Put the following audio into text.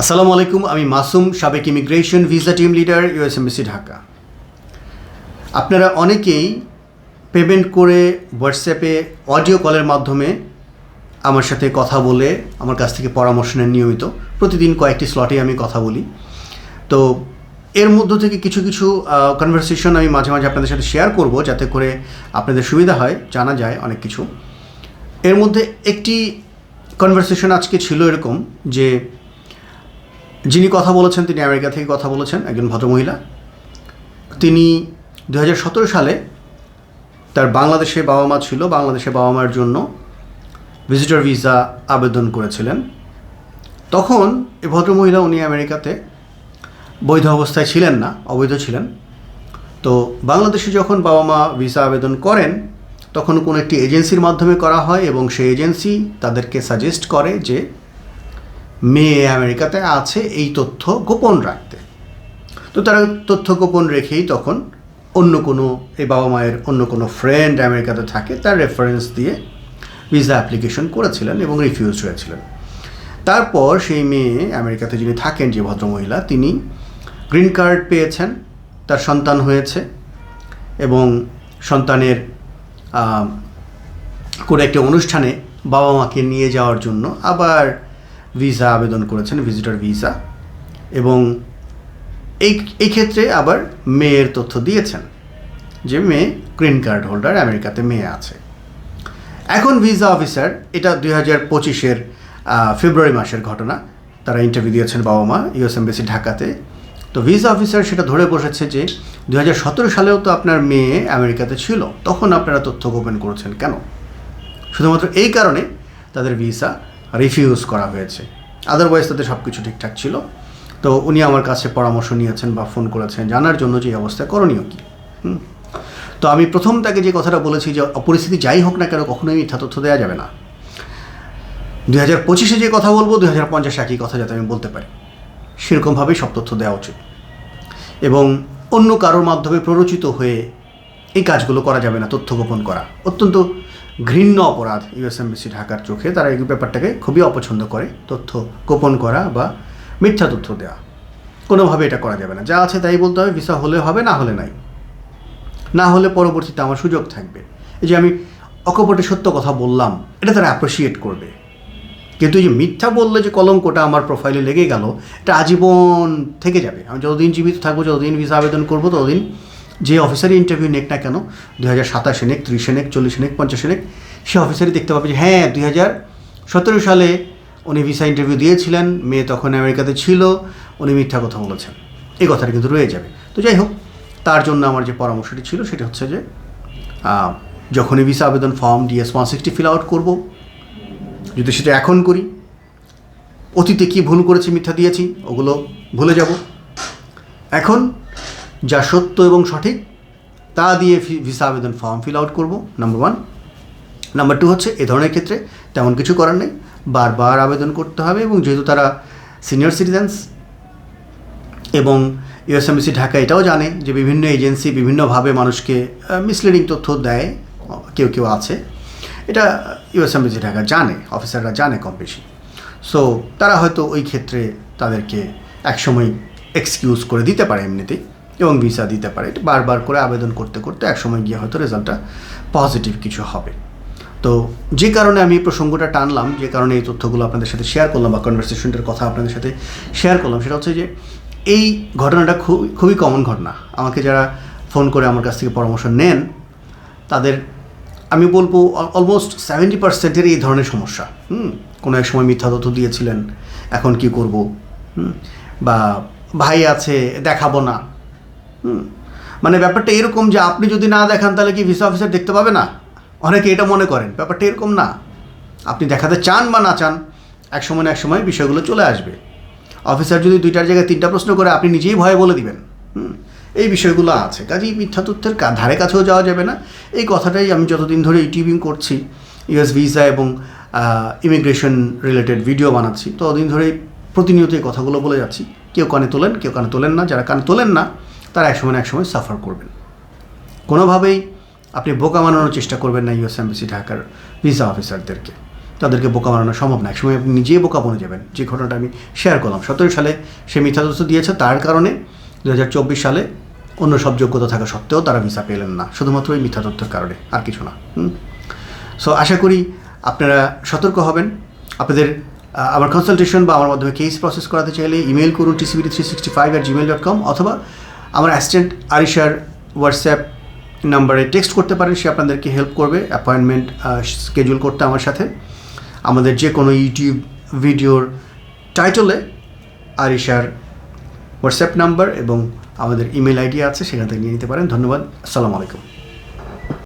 আসসালামু আলাইকুম, আমি মাসুম, সাবেক immigration visa team leader USMBC Dhaka. আপনারা অনেকেই পেমেন্ট করে হোয়াটসঅ্যাপে অডিও কলের মাধ্যমে আমার সাথে কথা বলে আমার কাছ থেকে পরামর্শ নেন নিয়মিত। প্রতিদিন কয়েকটি স্লটে আমি কথা বলি। তো এর মধ্য থেকে কিছু কিছু কনভারসেশন আমি মাঝে মাঝে আপনাদের সাথে শেয়ার করব যাতে করে আপনাদের সুবিধা হয়, জানা যায় অনেক কিছু। এর মধ্যে একটি কনভারসেশন আজকে ছিল এরকম যে যিনি কথা বলেছেন, তিনি আমেরিকা থেকে কথা বলেছেন, একজন ভদ্রমহিলা। তিনি দু হাজার সতেরো সালে তার বাংলাদেশে বাবা মা ছিল। বাংলাদেশে বাবা মার জন্য ভিজিটর ভিসা আবেদন করেছিলেন। তখন এই ভদ্রমহিলা, উনি আমেরিকাতে বৈধ অবস্থায় ছিলেন না, অবৈধ ছিলেন। তো বাংলাদেশে যখন বাবা মা ভিসা আবেদন করেন, তখন কোনো একটি এজেন্সির মাধ্যমে করা হয় এবং সেই এজেন্সি তাদেরকে সাজেস্ট করে যে মেয়ে আমেরিকাতে আছে এই তথ্য গোপন রাখতে। তো তারা তথ্য গোপন রেখেই তখন অন্য কোনো, এই বাবা মায়ের অন্য কোনো ফ্রেন্ড আমেরিকাতে থাকে, তার রেফারেন্স দিয়ে ভিসা অ্যাপ্লিকেশন করেছিলেন এবং রিফিউজ হয়েছিলেন। তারপর সেই মেয়ে আমেরিকাতে যিনি থাকেন, যে ভদ্রমহিলা, তিনি গ্রিন কার্ড পেয়েছেন, তার সন্তান হয়েছে এবং সন্তানের কোনো একটি অনুষ্ঠানে বাবা মাকে নিয়ে যাওয়ার জন্য আবার ভিসা আবেদন করেছেন ভিজিটর ভিসা এবং এই এই ক্ষেত্রে আবার মেয়ের তথ্য দিয়েছেন যে মেয়ে গ্রিন কার্ড হোল্ডার আমেরিকাতে মেয়ে আছে। এখন ভিসা অফিসার এটা দুই হাজার পঁচিশের ফেব্রুয়ারি মাসের ঘটনা। তারা ইন্টারভিউ দিয়েছেন বাবা মা ইউএস এমবেসি ঢাকাতে। তো ভিসা অফিসার সেটা ধরে বসেছে যে দু হাজার সতেরো সালেও তো আপনার মেয়ে আমেরিকাতে ছিল। তখন আপনারা তথ্য গোপন করেছেন কেন? শুধুমাত্র এই কারণে তাদের ভিসা রিফিউজ করা হয়েছে। আদারওয়াইজ তাদের সব কিছু ঠিকঠাক ছিল। তো উনি আমার কাছে পরামর্শ নিয়েছেন বা ফোন করেছেন জানার জন্য যে অবস্থা করণীয় কী। তো আমি প্রথম তাকে যে কথাটা বলেছি যে পরিস্থিতি যাই হোক না কেন কখনোই মিথ্যা তথ্য দেওয়া যাবে না। দুই হাজার পঁচিশে যে কথা বলব, দুই হাজার পঞ্চাশে একই কথা যাতে আমি বলতে পারি। সেরকমভাবেই সব তথ্য দেওয়া উচিত। এবং অন্য কারোর মাধ্যমে প্ররোচিত হয়ে এই কাজগুলো করা যাবে না, তথ্য গোপন করা। অত্যন্ত ঘৃণ্য অপরাধ ইউএসএমবিসি ঢাকার চোখে, তারা এই ব্যাপারটাকে খুবই অপছন্দ করে, তথ্য গোপন করা বা মিথ্যা তথ্য দেওয়া। কোনোভাবে এটা করা যাবে না। যা আছে তাই বলতে হবে, ভিসা হলে হবে, না হলে নাই। না হলে পরবর্তীতে আমার সুযোগ থাকবে। এই যে আমি অকপটে সত্য কথা বললাম, এটা তারা অ্যাপ্রিসিয়েট করবে। কিন্তু এই যে মিথ্যা বললে যে কলঙ্কটা আমার প্রোফাইলে লেগে গেল, এটা আজীবন থেকে যাবে। আমি যতদিন জীবিত থাকব, যতদিন ভিসা আবেদন করব, ততদিন যে অফিসারই ইন্টারভিউ নেক না কেন দু হাজার সাতাশে নেক, ত্রিশে নেক, চল্লিশে নেক, পঞ্চাশে নেক, সে অফিসারই দেখতে পাবে যে হ্যাঁ দুই হাজার সতেরো সালে উনি ভিসা ইন্টারভিউ দিয়েছিলেন, মেয়ে তখন আমেরিকাতে ছিল, উনি মিথ্যা কথা বলেছেন। এই কথাটা কিন্তু রয়ে যাবে। তো যাই হোক, তার জন্য আমার যে পরামর্শটি ছিল সেটা হচ্ছে যে যখনই ভিসা আবেদন form DS one sixty fill out করব, যদি সেটা এখন করি, অতীতে কি ভুল করেছি, মিথ্যা দিয়েছি, ওগুলো ভুলে যাব। এখন যা সত্য এবং সঠিক, তা দিয়ে ভিসা আবেদন ফর্ম ফিল আউট করব নাম্বার ওয়ান নাম্বার টু হচ্ছে, এ ধরনের ক্ষেত্রে তেমন কিছু করার নেই। বারবার আবেদন করতে হবে এবং যেহেতু তারা সিনিয়র সিটিজেন্স এবং ইউএসএমবিসি ঢাকা এটাও জানে যে বিভিন্ন এজেন্সি বিভিন্নভাবে মানুষকে মিসলিডিং তথ্য দেয়, কেউ কেউ আছে। এটা ইউএসএমবিসি ঢাকা জানে অফিসাররা জানে কম বেশি। সো তারা হয়তো ওই ক্ষেত্রে তাদেরকে একসময় এক্সকিউজ করে দিতে পারে এমনিতেই। এবং ভিসা দিতে পারে। এটা বারবার করে আবেদন করতে করতে একসময় গিয়ে হয়তো রেজাল্টটা পজিটিভ কিছু হবে। তো যে কারণে আমি এই প্রসঙ্গটা টানলাম, যে কারণে এই তথ্যগুলো আপনাদের সাথে শেয়ার করলাম বা কনভারসেশনটার কথা আপনাদের সাথে শেয়ার করলাম, সেটা হচ্ছে যে এই ঘটনাটা খুবই খুবই কমন ঘটনা। আমাকে যারা ফোন করে আমার কাছ থেকে পরামর্শ নেন, তাদের আমি বলব অলমোস্ট সেভেন্টি পার্সেন্টের এই ধরনের সমস্যা। হুম, কোনো এক সময় মিথ্যা তথ্য দিয়েছিলেন, এখন কি করব? হুম, বা ভাই আছে, দেখাবো না। হুম। মানে ব্যাপারটা এরকম যে আপনি যদি না দেখান, তাহলে কি ভিসা অফিসার দেখতে পাবে না? অনেকে এটা মনে করেন। ব্যাপারটা এরকম না। আপনি দেখাতে চান বা না চান, এক সময় না এক সময় বিষয়গুলো চলে আসবে। অফিসার যদি দুইটার জায়গায় তিনটা প্রশ্ন করে, আপনি নিজেই ভয়ে বলে দিবেন। হুম। এই বিষয়গুলো আছে। কাজেই মিথ্যা তথ্যের ধারে কাছেও যাওয়া যাবে না। এই কথাটাই আমি যতদিন ধরে ইউটিউবিং করছি ইউএস ভিসা এবং ইমিগ্রেশন রিলেটেড ভিডিও বানাচ্ছি, ততদিন ধরে প্রতিনিয়ত এই কথাগুলো বলে যাচ্ছি। কেউ কানে তোলেন, কেউ কানে তোলেন না। যারা কানে তোলেন না তারা একসময় এক সময় সাফার করবেন। কোনোভাবেই আপনি বোকা বানানোর চেষ্টা করবেন না ইউএস এমবিসি ঢাকার ভিসা অফিসারদেরকে তাদেরকে বোকা বানানো সম্ভব না। একসময় আপনি নিজেই বোকা বনে যাবেন। যে ঘটনাটা আমি শেয়ার করলাম। সতেরো সালে সে মিথ্যা তথ্য দিয়েছে, তার কারণে দু হাজার চব্বিশ সালে অন্য সব যোগ্যতা থাকা সত্ত্বেও তারা ভিসা পেলেন না। শুধুমাত্র এই মিথ্যা তথ্যের কারণে, আর কিছু না। সো আশা করি আপনারা সতর্ক হবেন। আপনাদের আমার কনসালটেশন বা আমার মাধ্যমে কেস প্রসেস করাতে চাইলে ইমেল করুন TCBT three sixty five at Gmail dot com অথবা আমার অ্যাসিস্ট্যান্ট আরিশার হোয়াটসঅ্যাপ নাম্বারে টেক্সট করতে পারেন, সে আপনাদেরকে হেল্প করবে অ্যাপয়েন্টমেন্ট স্কেডিউল করতে আমার সাথে। আমাদের যে কোনো ইউটিউব ভিডিওর টাইটলে আরিশার হোয়াটসঅ্যাপ নাম্বার এবং আমাদের ইমেল আইডি আছে, সেখান থেকে নিয়ে নিতে পারেন। ধন্যবাদ, আসসালামু আলাইকুম।